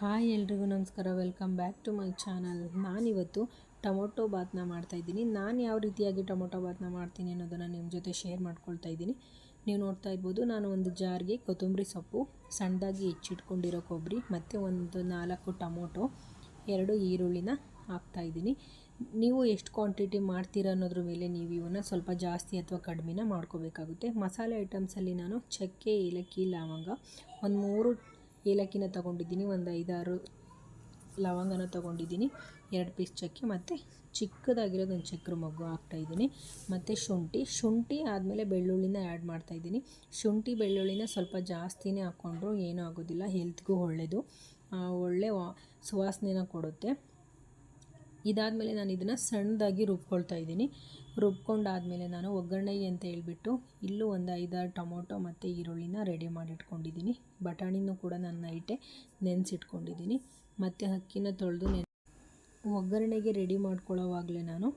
Hi ಎಲ್ರಿಗೂ ನಮಸ್ಕಾರ. Welcome back to my channel ನಾನಿವತ್ತು ಟೊಮೊಟೊ ಬಾತ್ನ ಮಾಡ್ತಾಯಿದ್ದೀನಿ ನಾನು ಯಾವ ರೀತಿಯಾಗಿ ಟೊಮೊಟೊ ಬಾತ್ನ ಮಾಡ್ತೀನಿ ಅನ್ನೋದನ್ನು ನಿಮ್ಮ ಜೊತೆ ಶೇರ್ ಮಾಡ್ಕೊಳ್ತಾ ಇದ್ದೀನಿ. ನೀವು ನೋಡ್ತಾ ಇರ್ಬೋದು, ನಾನು ಒಂದು ಜಾರ್ಗೆ ಕೊತ್ತಂಬರಿ ಸೊಪ್ಪು, ಸಣ್ಣದಾಗಿ ಹೆಚ್ಚಿಟ್ಕೊಂಡಿರೋ ಕೊಬ್ಬರಿ, ಮತ್ತು ಒಂದು ನಾಲ್ಕು ಟೊಮೊಟೊ, ಎರಡು ಈರುಳ್ಳಿನ ಹಾಕ್ತಾಯಿದ್ದೀನಿ ನೀವು ಎಷ್ಟು ಕ್ವಾಂಟಿಟಿ ಮಾಡ್ತೀರಾ ಅನ್ನೋದ್ರ ಮೇಲೆ ನೀವು ಇವನ್ನ ಸ್ವಲ್ಪ ಜಾಸ್ತಿ ಅಥವಾ ಕಡಿಮೆನ ಮಾಡ್ಕೋಬೇಕಾಗುತ್ತೆ. ಮಸಾಲೆ ಐಟಮ್ಸಲ್ಲಿ ನಾನು ಚಕ್ಕೆ, ಏಲಕ್ಕಿ, ಲವಂಗ ಒಂದು ಮೂರು ಏಲಕ್ಕಿನ ತಗೊಂಡಿದ್ದೀನಿ, ಒಂದು ಐದಾರು ಲವಂಗನ ತಗೊಂಡಿದ್ದೀನಿ, ಎರಡು ಪೀಸ್ ಚಕ್ಕೆ ಮತ್ತು ಚಿಕ್ಕದಾಗಿರೋದು ಒಂದು ಚಕ್ರ ಮಗ್ಗು ಹಾಕ್ತಾಯಿದ್ದೀನಿ ಮತ್ತು ಶುಂಠಿ ಶುಂಠಿ ಆದಮೇಲೆ ಬೆಳ್ಳುಳ್ಳಿನ ಆ್ಯಡ್ ಮಾಡ್ತಾಯಿದ್ದೀನಿ ಶುಂಠಿ, ಬೆಳ್ಳುಳ್ಳಿನ ಸ್ವಲ್ಪ ಜಾಸ್ತಿನೇ ಹಾಕ್ಕೊಂಡ್ರು ಏನೂ ಆಗೋದಿಲ್ಲ ಹೆಲ್ತ್ಗೂ ಒಳ್ಳೆಯದು ಒಳ್ಳೆ ಸುವಾಸನೆನ ಕೊಡುತ್ತೆ. ಇದಾದಮೇಲೆ ನಾನು ಇದನ್ನು ಸಣ್ಣದಾಗಿ ರುಬ್ಕೊಳ್ತಾ ಇದ್ದೀನಿ. ರುಬ್ಕೊಂಡಾದಮೇಲೆ ನಾನು ಒಗ್ಗರಣೆ ಅಂತ ಹೇಳ್ಬಿಟ್ಟು ಇಲ್ಲೂ ಒಂದು ಐದಾರು ಟೊಮೊಟೊ ಮತ್ತು ಈರುಳ್ಳಿನ ರೆಡಿ ಮಾಡಿಟ್ಕೊಂಡಿದ್ದೀನಿ. ಬಟಾಣಿನೂ ಕೂಡ ನಾನು ನೈಟೆ ನೆನೆಸಿಟ್ಕೊಂಡಿದ್ದೀನಿ. ಮತ್ತು ಅಕ್ಕಿನ ತೊಳೆದು ನೆನೆ ಒಗ್ಗರಣೆಗೆ ರೆಡಿ ಮಾಡ್ಕೊಳ್ಳೋವಾಗಲೇ ನಾನು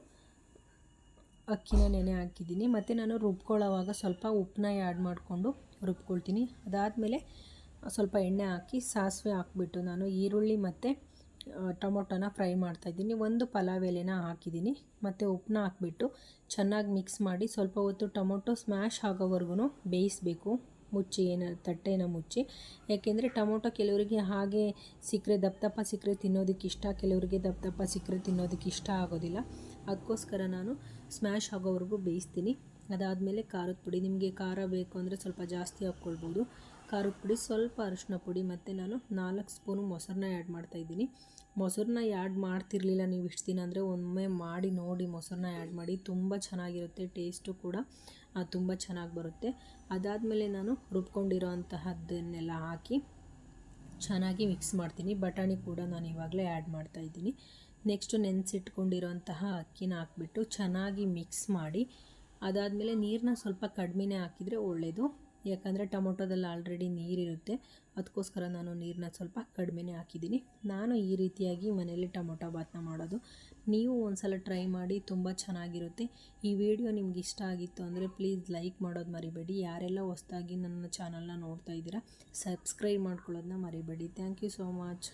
ಅಕ್ಕಿನ ನೆನೆ ಹಾಕಿದ್ದೀನಿ. ಮತ್ತು ನಾನು ರುಬ್ಕೊಳ್ಳೋವಾಗ ಸ್ವಲ್ಪ ಉಪ್ಪನ್ನ ಆ್ಯಡ್ ಮಾಡಿಕೊಂಡು ರುಬ್ಕೊಳ್ತೀನಿ. ಅದಾದಮೇಲೆ ಸ್ವಲ್ಪ ಎಣ್ಣೆ ಹಾಕಿ ಸಾಸಿವೆ ಹಾಕ್ಬಿಟ್ಟು ನಾನು ಈರುಳ್ಳಿ ಮತ್ತು ಟೊಮೊಟೊನ ಫ್ರೈ ಮಾಡ್ತಾಯಿದ್ದೀನಿ. ಒಂದು ಪಲಾವ್ ಎಲೆನ ಹಾಕಿದ್ದೀನಿ. ಮತ್ತು ಉಪ್ಪನ್ನ ಹಾಕ್ಬಿಟ್ಟು ಚೆನ್ನಾಗಿ ಮಿಕ್ಸ್ ಮಾಡಿ ಸ್ವಲ್ಪ ಹೊತ್ತು ಟೊಮೊಟೊ ಸ್ಮ್ಯಾಶ್ ಆಗೋವರೆಗೂ ಬೇಯಿಸಬೇಕು. ಮುಚ್ಚಿ, ಏನ, ತಟ್ಟೆನ ಮುಚ್ಚಿ. ಯಾಕೆಂದರೆ ಟೊಮೊಟೊ ಕೆಲವರಿಗೆ ಹಾಗೆ ಸಿಕ್ಕರೆ ದಪ್ಪ ದಪ್ಪ ಸಿಕ್ಕರೆ ತಿನ್ನೋದಕ್ಕೆ ಇಷ್ಟ, ಕೆಲವರಿಗೆ ದಪ್ಪ ದಪ್ಪ ಸಿಕ್ಕರೆ ತಿನ್ನೋದಕ್ಕೆ ಇಷ್ಟ ಆಗೋದಿಲ್ಲ. ಅದಕ್ಕೋಸ್ಕರ ನಾನು ಸ್ಮ್ಯಾಶ್ ಆಗೋವರೆಗೂ ಬೇಯಿಸ್ತೀನಿ. ಅದಾದಮೇಲೆ ಖಾರದ ಪುಡಿ. ನಿಮಗೆ ಖಾರ ಬೇಕು ಅಂದರೆ ಸ್ವಲ್ಪ ಜಾಸ್ತಿ ಹಾಕ್ಕೊಳ್ಬೋದು. ಖಾರದ ಪುಡಿ, ಸ್ವಲ್ಪ ಅರಿಶಿನ ಪುಡಿ ಮತ್ತು ನಾನು ನಾಲ್ಕು ಸ್ಪೂನು ಮೊಸರನ್ನ ಆ್ಯಡ್ ಮಾಡ್ತಾಯಿದ್ದೀನಿ ಮೊಸರನ್ನ ಆ್ಯಡ್ ಮಾಡ್ತಿರ್ಲಿಲ್ಲ ನೀವು ಇಷ್ಟು ದಿನ ಅಂದರೆ ಒಮ್ಮೆ ಮಾಡಿ ನೋಡಿ ಮೊಸರನ್ನ ಆ್ಯಡ್ ಮಾಡಿ, ತುಂಬ ಚೆನ್ನಾಗಿರುತ್ತೆ ಟೇಸ್ಟು ಕೂಡ ತುಂಬ ಚೆನ್ನಾಗಿ ಬರುತ್ತೆ. ಅದಾದಮೇಲೆ ನಾನು ರುಬ್ಕೊಂಡಿರೋ ಅಂತಹದ್ದನ್ನೆಲ್ಲ ಹಾಕಿ ಚೆನ್ನಾಗಿ ಮಿಕ್ಸ್ ಮಾಡ್ತೀನಿ. ಬಟಾಣಿ ಕೂಡ ನಾನು ಇವಾಗಲೇ ಆ್ಯಡ್ ಮಾಡ್ತಾಯಿದ್ದೀನಿ ನೆಕ್ಸ್ಟು ನೆನೆಸಿಟ್ಕೊಂಡಿರೋಂತಹ ಅಕ್ಕಿನ ಹಾಕ್ಬಿಟ್ಟು ಚೆನ್ನಾಗಿ ಮಿಕ್ಸ್ ಮಾಡಿ, ಅದಾದಮೇಲೆ ನೀರನ್ನ ಸ್ವಲ್ಪ ಕಡಿಮೆನೇ ಹಾಕಿದರೆ ಒಳ್ಳೆಯದು ಯಾಕಂದರೆ ಟೊಮೊಟೊದಲ್ಲಿ ಆಲ್ರೆಡಿ ನೀರಿರುತ್ತೆ. ಅದಕ್ಕೋಸ್ಕರ ನಾನು ನೀರನ್ನ ಸ್ವಲ್ಪ ಕಡಿಮೆನೇ ಹಾಕಿದ್ದೀನಿ. ನಾನು ಈ ರೀತಿಯಾಗಿ ಮನೇಲಿ ಟೊಮೊಟೊ ಬಾತ್ನ ಮಾಡೋದು. ನೀವು ಒಂದ್ಸಲ ಟ್ರೈ ಮಾಡಿ ತುಂಬ ಚೆನ್ನಾಗಿರುತ್ತೆ. ಈ ವಿಡಿಯೋ ನಿಮ್ಗೆ ಇಷ್ಟ ಆಗಿತ್ತು ಅಂದರೆ ಪ್ಲೀಸ್ ಲೈಕ್ ಮಾಡೋದು ಮರಿಬೇಡಿ. ಯಾರೆಲ್ಲ ಹೊಸ್ದಾಗಿ ನನ್ನ ಚಾನಲ್ನ ನೋಡ್ತಾ ಇದ್ದೀರಾ ಸಬ್ಸ್ಕ್ರೈಬ್ ಮಾಡ್ಕೊಳ್ಳೋದನ್ನ ಮರಿಬೇಡಿ. Thank you so much